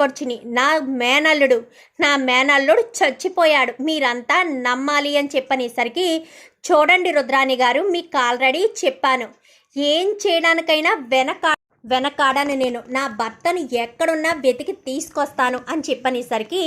బొడ్చిని నా మేనల్లుడు నా మేనల్లుడు చచ్చిపోయాడు. మీరంతా నమ్మాలి అని చెప్పనేసరికి చూడండి రుద్రాణి గారు మీకు ఆల్రెడీ చెప్పాను. ఏం చేయడానికైనా వెనక వెనకాడని నేను. నా భర్తను ఎక్కడున్నా వెతికి తీసుకొస్తాను అని చెప్పనేసరికి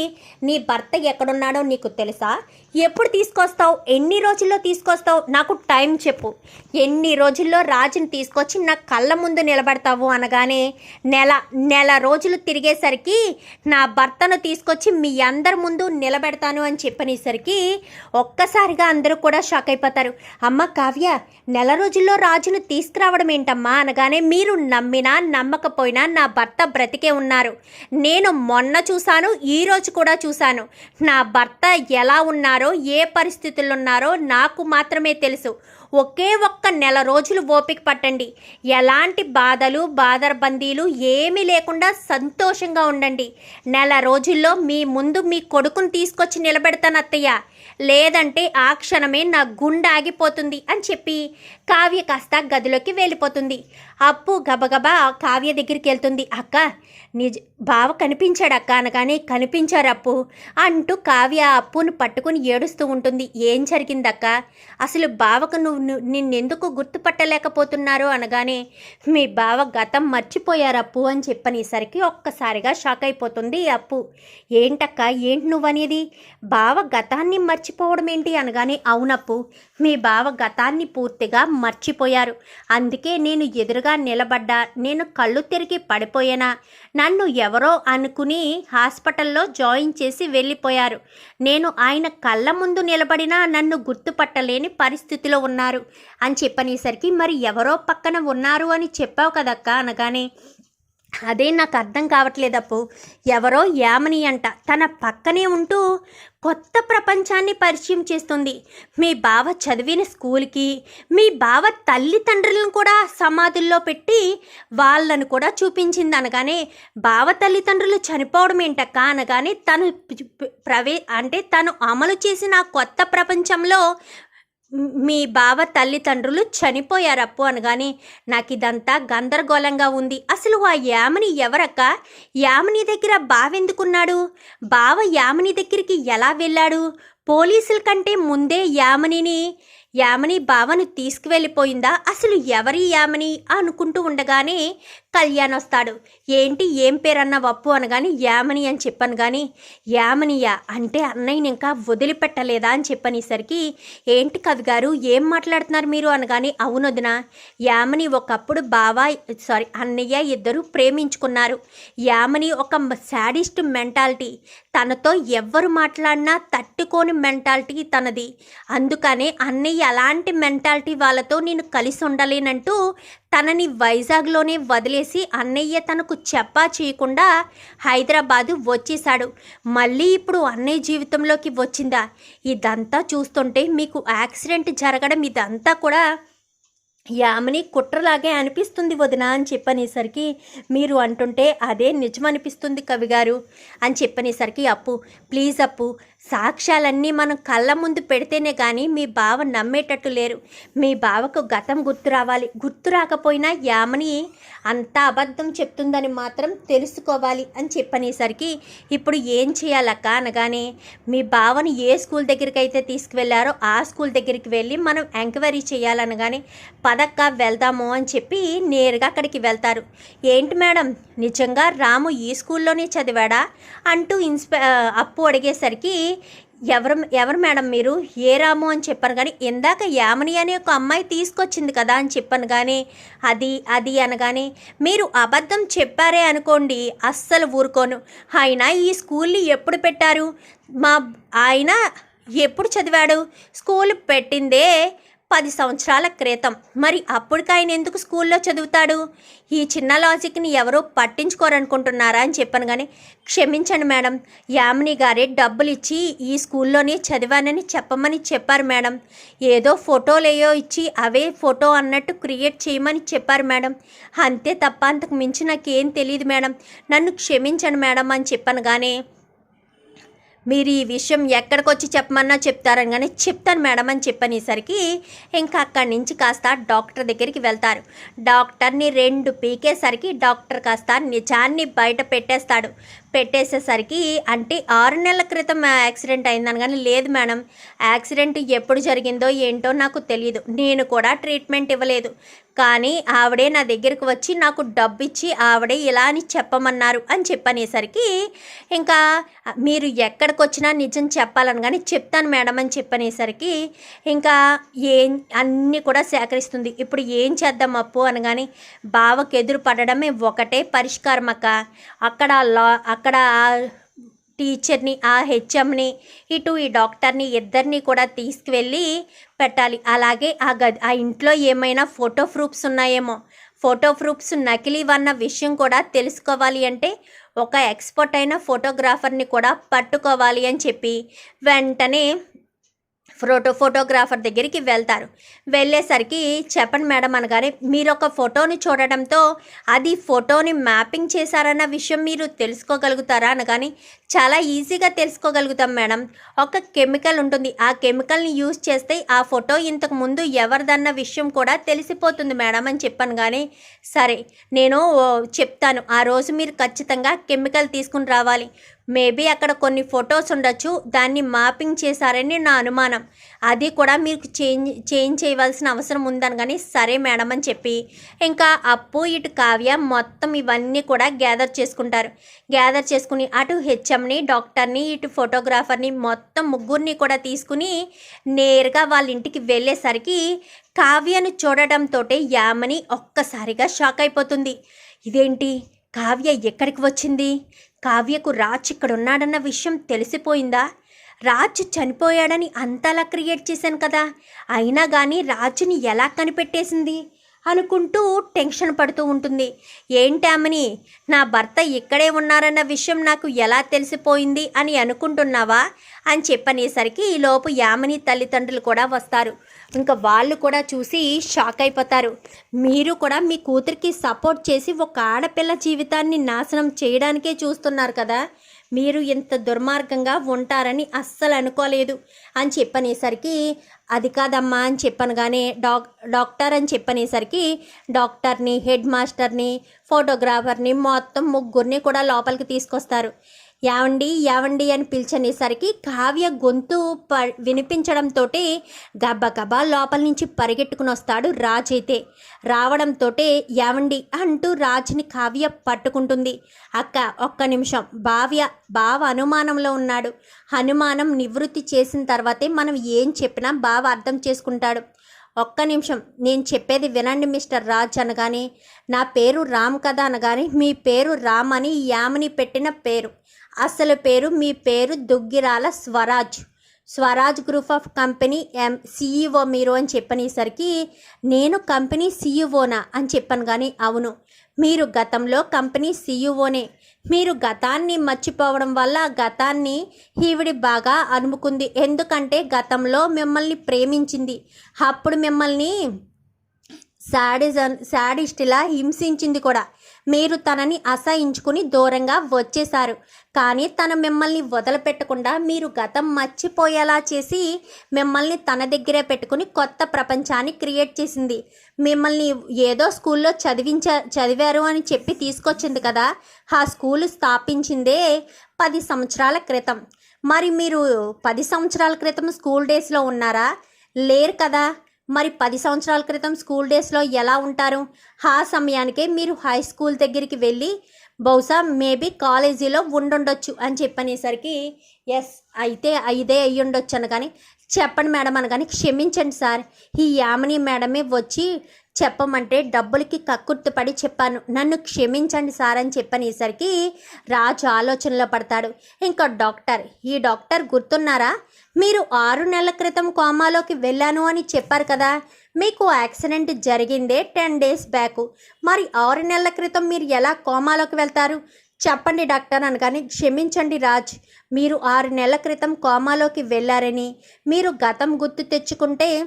నీ భర్త ఎక్కడున్నాడో నీకు తెలుసా? ఎప్పుడు తీసుకొస్తావు? ఎన్ని రోజుల్లో తీసుకొస్తావు? నాకు టైం చెప్పు. ఎన్ని రోజుల్లో రాజుని తీసుకొచ్చి నా కళ్ళ ముందు నిలబడతావు అనగానే నెల నెల రోజులు తిరిగేసరికి నా భర్తను తీసుకొచ్చి మీ అందరి ముందు నిలబెడతాను అని చెప్పనేసరికి ఒక్కసారిగా అందరూ కూడా షాక్ అయిపోతారు. అమ్మ కావ్య నెల రోజుల్లో రాజును తీసుకురావడం ఏంటమ్మా అనగానే మీరు నమ్మినా నమ్మకపోయినా నా భర్త బ్రతికే ఉన్నారు. నేను మొన్న చూశాను ఈ రోజు కూడా చూశాను. నా భర్త ఎలా ఉన్నారు ఏ పరిస్థితులు ఉన్నారో నాకు మాత్రమే తెలుసు. ఒకే ఒక్క నెల రోజులు ఓపిక పట్టండి. ఎలాంటి బాధలు బాదర్బందీలు ఏమీ లేకుండా సంతోషంగా ఉండండి. నెల రోజుల్లో మీ ముందు మీ కొడుకుని తీసుకొచ్చి నిలబెడతాను అత్తయ్య. లేదంటే ఆ క్షణమే నా గుండె ఆగిపోతుంది అని చెప్పి కావ్య కాస్త గదిలోకి వెళ్ళిపోతుంది. అప్పు గబగబా కావ్య దగ్గరికి వెళ్తుంది. అక్క నిజ బావ కనిపించాడు అక్క అనగానే కనిపించారు అప్పు అంటూ కావ్య అప్పును పట్టుకుని ఏడుస్తూ ఉంటుంది. ఏం జరిగిందక్క అసలు బావకు నువ్వు నిన్నెందుకు గుర్తుపట్టలేకపోతున్నారు అనగానే మీ బావ గతం మర్చిపోయారు అప్పు అని చెప్పనేసరికి ఒక్కసారిగా షాక్ అయిపోతుంది అప్పు. ఏంటక్క ఏంటి నువ్వనేది? బావ గతాన్ని మర్చి మర్చిపోవడం ఏంటి అనగానే అవునప్పు మీ బావ గతాన్ని పూర్తిగా మర్చిపోయారు. అందుకే నేను ఎదురుగా నిలబడ్డా నేను కళ్ళు తిరిగి పడిపోయానా? నన్ను ఎవరో అనుకుని హాస్పిటల్లో జాయిన్ చేసి వెళ్ళిపోయారు. నేను ఆయన కళ్ళ ముందు నిలబడినా నన్ను గుర్తుపట్టలేని పరిస్థితిలో ఉన్నారు అని చెప్పనేసరికి మరి ఎవరో పక్కన ఉన్నారు అని చెప్పావు కదక్క? అనగానే అదే నాకు అర్థం కావట్లేదప్పు. ఎవరో యామని అంట. తన పక్కనే ఉంటూ కొత్త ప్రపంచాన్ని పరిచయం చేస్తుంది. మీ బావ చదివిన స్కూల్కి మీ బావ తల్లిదండ్రులను కూడా సమాధుల్లో పెట్టి వాళ్ళను కూడా చూపించింది అనగానే బావ తల్లిదండ్రులు చనిపోవడం ఏంటక్క అనగానే తను ప్రవే అంటే తను అమలు చేసిన కొత్త ప్రపంచంలో మీ బావ తల్లిదండ్రులు చనిపోయారు అప్పు అనగానే నాకు ఇదంతా గందరగోళంగా ఉంది. అసలు ఆ యామని ఎవరక్క? యామని దగ్గర బావెందుకున్నాడు? బావ యామని దగ్గరికి ఎలా వెళ్ళాడు? పోలీసుల కంటే ముందే యామనిని యామని బావను తీసుకువెళ్ళిపోయిందా? అసలు ఎవరి యామని? అనుకుంటూ ఉండగానే కళ్యాణ్ వస్తాడు. ఏంటి ఏం పేరన్న వప్పు అనగాని యామని అని చెప్పాను కానీ యామనియా అంటే అన్నయ్యని ఇంకా వదిలిపెట్టలేదా అని చెప్పనేసరికి ఏంటి కవి గారు ఏం మాట్లాడుతున్నారు మీరు అనగాని అవునొదిన యామని ఒకప్పుడు బావ సారీ అన్నయ్య ఇద్దరు ప్రేమించుకున్నారు. యామని ఒక శాడిస్ట్ మెంటాలిటీ తనతో ఎవ్వరు మాట్లాడినా తట్టుకోని మెంటాలిటీ తనది. అందుకనే అన్నయ్య అలాంటి మెంటాలిటీ వాళ్ళతో నేను కలిసి ఉండలేనంటూ తనని వైజాగ్లోనే వదిలేసి అన్నయ్య తనకు చెప్పా చేయకుండా హైదరాబాదు వచ్చేశాడు. మళ్ళీ ఇప్పుడు అన్నయ్య జీవితంలోకి వచ్చిందా? ఇదంతా చూస్తుంటే మీకు యాక్సిడెంట్ జరగడం ఇదంతా కూడా యామని కుట్రలాగే అనిపిస్తుంది వదిన అని చెప్పనేసరికి మీరు అంటుంటే అదే నిజం అనిపిస్తుంది కవిగారు అని చెప్పనేసరికి అప్పు ప్లీజ్ అప్పు సాక్ష్యాలన్నీ మనం కళ్ళ ముందు పెడితేనే కానీ మీ బావ నమ్మేటట్టు లేరు. మీ బావకు గతం గుర్తు రావాలి. గుర్తు రాకపోయినా యామని అంతా అబద్ధం చెప్తుందని మాత్రం తెలుసుకోవాలి అని చెప్పనేసరికి ఇప్పుడు ఏం చేయాలక్క అనగానే మీ బావని ఏ స్కూల్ దగ్గరికి అయితే తీసుకువెళ్ళారో ఆ స్కూల్ దగ్గరికి వెళ్ళి మనం ఎంక్వైరీ చేయాలనగానే పదక్క వెళ్దాము అని చెప్పి నేరుగా అక్కడికి వెళ్తారు. ఏంటి మేడం? నిజంగా రాము ఈ స్కూల్లోనే చదివాడా? అంటూ ఇన్స్ప అప్పు అడిగేసరికి ఎవరు ఎవరు మేడం మీరు? ఏ రాము అని చెప్పాను కానీ ఇందాక యామని అనే ఒక అమ్మాయి తీసుకొచ్చింది కదా అని చెప్పాను కానీ అది అది అనగానే మీరు అబద్ధం చెప్పారే అనుకోండి అస్సలు ఊరుకోను. ఆయన ఈ స్కూల్ని ఎప్పుడు పెట్టారు? మా ఆయన ఎప్పుడు చదివాడు? స్కూల్ పెట్టిందే పది సంవత్సరాల క్రితం. మరి అప్పటికి ఆయన ఎందుకు స్కూల్లో చదువుతాడు? ఈ చిన్న లాజిక్ని ఎవరో పట్టించుకోరనుకుంటున్నారా అని చెప్పాను కానీ క్షమించండి మేడం. యామిని గారే డబ్బులు ఇచ్చి ఈ స్కూల్లోనే చదివానని చెప్పమని చెప్పారు మేడం. ఏదో ఫోటోలేయో ఇచ్చి అవే ఫోటో అన్నట్టు క్రియేట్ చేయమని చెప్పారు మేడం. అంతే తప్ప అంతకు మించి నాకేం తెలియదు మేడం. నన్ను క్షమించండి మేడం అని చెప్పాను కానీ మీరు ఈ విషయం ఎక్కడికి వచ్చి చెప్పమన్నా చెప్తారని కానీ చెప్తాను మేడం అని చెప్పనేసరికి ఇంకా అక్కడి నుంచి కాస్త డాక్టర్ దగ్గరికి వెళ్తారు. డాక్టర్ని రెండు పీకేసరికి డాక్టర్ కాస్త నిజాన్ని బయట పెట్టేస్తాడు. పెట్టేసేసరికి అంటే ఆరు నెలల క్రితం యాక్సిడెంట్ అయిందని కానీ లేదు మేడం. యాక్సిడెంట్ ఎప్పుడు జరిగిందో ఏంటో నాకు తెలియదు నేను కూడా ట్రీట్మెంట్ ఇవ్వలేదు. కానీ ఆవిడే నా దగ్గరికి వచ్చి నాకు డబ్బు ఇచ్చి ఆవిడే ఇలా అని చెప్పమన్నారు అని చెప్పనేసరికి ఇంకా మీరు ఎక్కడికి వచ్చినా నిజం చెప్పాలని కానీ చెప్తాను మేడం అని చెప్పనేసరికి ఇంకా ఏం అన్నీ కూడా సేకరిస్తుంది. ఇప్పుడు ఏం చేద్దాం అప్పు అనగాని బావకు ఎదురు పడడమే ఒకటే పరిష్కారం అక్క. అక్కడ లా అక్కడ ఆ టీచర్ని ఆ హెచ్ఎంని ఇటు ఈ డాక్టర్ని ఇద్దరిని కూడా తీసుకువెళ్ళి పెట్టాలి. అలాగే ఆ గది ఆ ఇంట్లో ఏమైనా ఫోటో ప్రూఫ్స్ ఉన్నాయేమో. ఫోటో ప్రూఫ్స్ నకిలీవన్న విషయం కూడా తెలుసుకోవాలి అంటే ఒక ఎక్స్పర్ట్ అయిన ఫోటోగ్రాఫర్ని కూడా పట్టుకోవాలి అని చెప్పి వెంటనే ఫోటో ఫోటోగ్రాఫర్ దగ్గరికి వెళ్తారు. వెళ్ళేసరికి చెప్పండి మేడం అనగానే మీరు ఒక ఫోటోని చూడడంతో అది ఫోటోని మ్యాపింగ్ చేశారన్న విషయం మీరు తెలుసుకోగలుగుతారా అనగాని చాలా ఈజీగా తెలుసుకోగలుగుతాం మేడం. ఒక కెమికల్ ఉంటుంది. ఆ కెమికల్ని యూజ్ చేస్తే ఆ ఫోటో ఇంతకు ముందు ఎవరిదన్న విషయం కూడా తెలిసిపోతుంది మేడం అని చెప్పాను కానీ సరే నేను చెప్తాను. ఆ రోజు మీరు ఖచ్చితంగా కెమికల్ తీసుకుని రావాలి. మేబీ అక్కడ కొన్ని ఫొటోస్ ఉండొచ్చు. దాన్ని మాపింగ్ చేశారని నా అనుమానం. అది కూడా మీకు చేంజ్ చేంజ్ చేయవలసిన అవసరం ఉందని కానీ సరే మేడం అని చెప్పి. ఇంకా అప్పు ఇటు కావ్య మొత్తం ఇవన్నీ కూడా గ్యాదర్ చేసుకుంటారు. గ్యాదర్ చేసుకుని అటు హెచ్ఎంని డాక్టర్ని ఇటు ఫోటోగ్రాఫర్ని మొత్తం ముగ్గురిని కూడా తీసుకుని నేరుగా వాళ్ళ ఇంటికి వెళ్ళేసరికి కావ్యను చూడడంతో యామని ఒక్కసారిగా షాక్ అయిపోతుంది. ఇదేంటి? కావ్య ఎక్కడికి వచ్చింది? కావ్యకు రాజ్ ఇక్కడ ఉన్నాడన్న విషయం తెలిసిపోయిందా? రాజ్ చనిపోయాడని అంతలా క్రియేట్ చేశాను కదా. అయినా కానీ రాజుని ఎలా కనిపెట్టేసింది? అనుకుంటూ టెన్షన్ పడుతూ ఉంటుంది. ఏంటామని నా భర్త ఇక్కడే ఉన్నారన్న విషయం నాకు ఎలా తెలిసిపోయింది అని అనుకుంటున్నావా? అని చెప్పనేసరికి ఈలోపు యామిని తల్లిదండ్రులు కూడా వస్తారు. ఇంకా వాళ్ళు కూడా చూసి షాక్ అయిపోతారు. మీరు కూడా మీ కూతురికి సపోర్ట్ చేసి ఒక ఆడపిల్ల జీవితాన్ని నాశనం చేయడానికే చూస్తున్నారు కదా? మీరు ఇంత దుర్మార్గంగా ఉంటారని అస్సలు అనుకోలేదు అని చెప్పనేసరికి అది కాదమ్మా అని చెప్పనగానే డాక్ డాక్టర్ అని చెప్పనేసరికి డాక్టర్ని హెడ్ మాస్టర్ని ఫోటోగ్రాఫర్ని మొత్తం ముగ్గురిని కూడా లోపలికి తీసుకొస్తారు. యావండి యావండి అని పిలిచనేసరికి కావ్య గొంతు ప వినిపించడంతో గబగబా లోపల నుంచి పరిగెట్టుకుని వస్తాడు రాజ్ అయితే. రావడంతో యావండి అంటూ రాజ్ని కావ్య పట్టుకుంటుంది. అక్క ఒక్క నిమిషం. భావ్య బావ అనుమానంలో ఉన్నాడు. అనుమానం నివృత్తి చేసిన తర్వాతే మనం ఏం చెప్పినా బావ అర్థం చేసుకుంటాడు. ఒక్క నిమిషం. నేను చెప్పేది వినండి మిస్టర్ రాజ్ అనగానే నా పేరు రామ్ కదా అనగానే మీ పేరు రామ్ అని యామని పెట్టిన పేరు. అసలు పేరు మీ పేరు Duggirala Swaraj. Swaraj group of company M CEO మీరు అని చెప్పనేసరికి నేను కంపెనీ సీఈఓనా అని చెప్పాను కానీ అవును. మీరు గతంలో కంపెనీ సీఈఓనే. మీరు గతాన్ని మర్చిపోవడం వల్ల గతాన్ని ఈవిడి బాగా అనుముకుంది ఎందుకంటే గతంలో మిమ్మల్ని ప్రేమించింది. అప్పుడు మిమ్మల్ని శాడిజన్ శాడిస్టిలా హింసించింది కూడా. మీరు తనని అసహించుకుని దూరంగా వచ్చేశారు. కానీ తను మిమ్మల్ని వదలపెట్టకుండా మీరు గతం మర్చిపోయేలా చేసి మిమ్మల్ని తన దగ్గరే పెట్టుకుని కొత్త ప్రపంచాన్ని క్రియేట్ చేసింది. మిమ్మల్ని ఏదో స్కూల్లో చదివించ చదివారు అని చెప్పి తీసుకొచ్చింది కదా. ఆ స్కూల్ స్థాపించిందే పది సంవత్సరాల క్రితం. మరి మీరు పది సంవత్సరాల క్రితం స్కూల్ డేస్లో ఉన్నారా? లేరు కదా. మరి పది సంవత్సరాల క్రితం స్కూల్ డేస్లో ఎలా ఉంటారు? ఆ సమయానికే మీరు హై స్కూల్ దగ్గరికి వెళ్ళి బహుశా మేబీ కాలేజీలో ఉండుండొచ్చు అని చెప్పనేసరికి ఎస్ అయితే ఇదే అయ్యి ఉండొచ్చు అనగాని చెప్పండి మేడం అనగాని క్షమించండి సార్. ఈ యామిని మేడమే వచ్చి చెప్పమంటే డబ్బులకి కక్కుర్తిపడి చెప్పాను. నన్ను క్షమించండి సార్ అని చెప్పనేసరికి రాజు ఆలోచనలో పడతాడు. ఇంకా డాక్టర్ ఈ డాక్టర్ గుర్తున్నారా? మీరు ఆరు నెలల క్రితం కోమాలోకి వెళ్ళాను అని చెప్పారు కదా. మీకు యాక్సిడెంట్ జరిగిందే టెన్ డేస్ బ్యాక్. మరి ఆరు నెలల క్రితం మీరు ఎలా కోమాలోకి వెళ్తారు? చెప్పండి డాక్టర్ అనగానే క్షమించండి రాజ్. మీరు ఆరు నెలల క్రితం కోమాలోకి వెళ్ళారని. మీరు గతం గుర్తు తెచ్చుకుంటే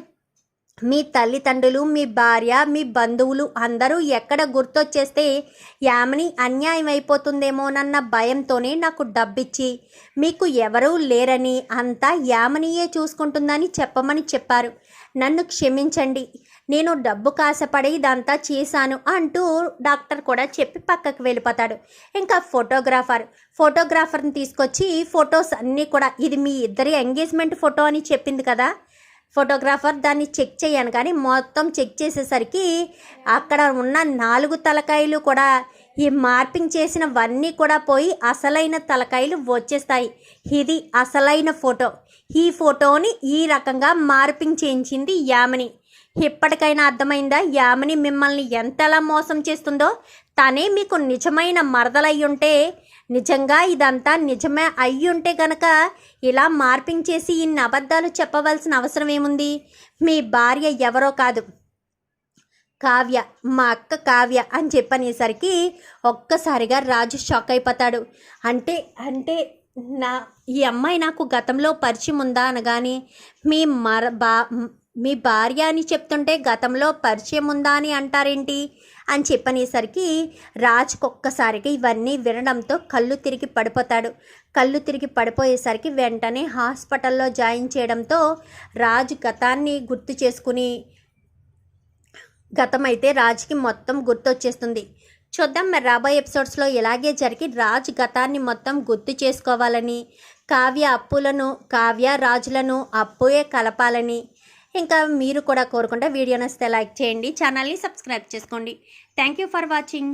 మీ తల్లిదండ్రులు మీ భార్య మీ బంధువులు అందరూ ఎక్కడ గుర్తొచ్చేస్తే యామిని అన్యాయం అయిపోతుందేమోనన్న భయంతోనే నాకు డబ్బిచ్చి మీకు ఎవరూ లేరని అంతా యామినియే చూసుకుంటుందని చెప్పమని చెప్పారు. నన్ను క్షమించండి నేను డబ్బు కాసపడి ఇదంతా చేశాను అంటూ డాక్టర్ కూడా చెప్పి పక్కకు వెళ్ళిపోతాడు. ఇంకా ఫోటోగ్రాఫర్ ఫోటోగ్రాఫర్ని తీసుకొచ్చి ఫొటోస్ అన్నీ కూడా ఇది మీ ఇద్దరి ఎంగేజ్మెంట్ ఫోటో అని చెప్పింది కదా ఫోటోగ్రాఫర్ దాన్ని చెక్ చేయను కానీ మొత్తం చెక్ చేసేసరికి అక్కడ ఉన్న నాలుగు తలకాయలు కూడా ఈ మార్పింగ్ చేసినవన్నీ కూడా పోయి అసలైన తలకాయలు వచ్చేస్తాయి. ఇది అసలైన ఫోటో. ఈ ఫోటోని ఈ రకంగా మార్పింగ్ చేయించింది యామిని. ఇప్పటికైనా అర్థమైందా? యామిని మిమ్మల్ని ఎంతలా మోసం చేస్తుందో? తనే మీకు నిజమైన మరదలయ్యుంటే నిజంగా ఇదంతా నిజమే అయ్యుంటే గనక ఇలా మార్పింగ్ చేసి ఇన్ని అబద్ధాలు చెప్పవలసిన అవసరం ఏముంది? మీ భార్య ఎవరో కాదు. కావ్య మా అక్క కావ్య అని చెప్పనేసరికి ఒక్కసారిగా రాజు షాక్ అయిపోతాడు. అంటే అంటే నా ఈ అమ్మాయి నాకు గతంలో పరిచయం ఉందా అనగాని మీ మర బా మీ భార్య అని చెప్తుంటే గతంలో పరిచయం ఉందా అని అంటారేంటి? అని చెప్పనేసరికి రాజుకు ఒక్కసారిగా ఇవన్నీ వినడంతో కళ్ళు తిరిగి పడిపోతాడు. కళ్ళు తిరిగి పడిపోయేసరికి వెంటనే హాస్పిటల్లో జాయిన్ చేయడంతో రాజు గతాన్ని గుర్తు చేసుకుని గతం అయితే రాజుకి మొత్తం గుర్తొచ్చేస్తుంది. చూద్దాం మరి రాబోయే ఎపిసోడ్స్లో ఇలాగే జరిగి రాజు గతాన్ని మొత్తం గుర్తు చేసుకోవాలని కావ్య అప్పులను కావ్య రాజులను అప్పుయే కలపాలని ఇంకా మీరు కూడా కోరుకుంటే వీడియో నచ్చితే లైక్ చేయండి ఛానల్ని సబ్స్క్రైబ్ చేసుకోండి. Thank you for watching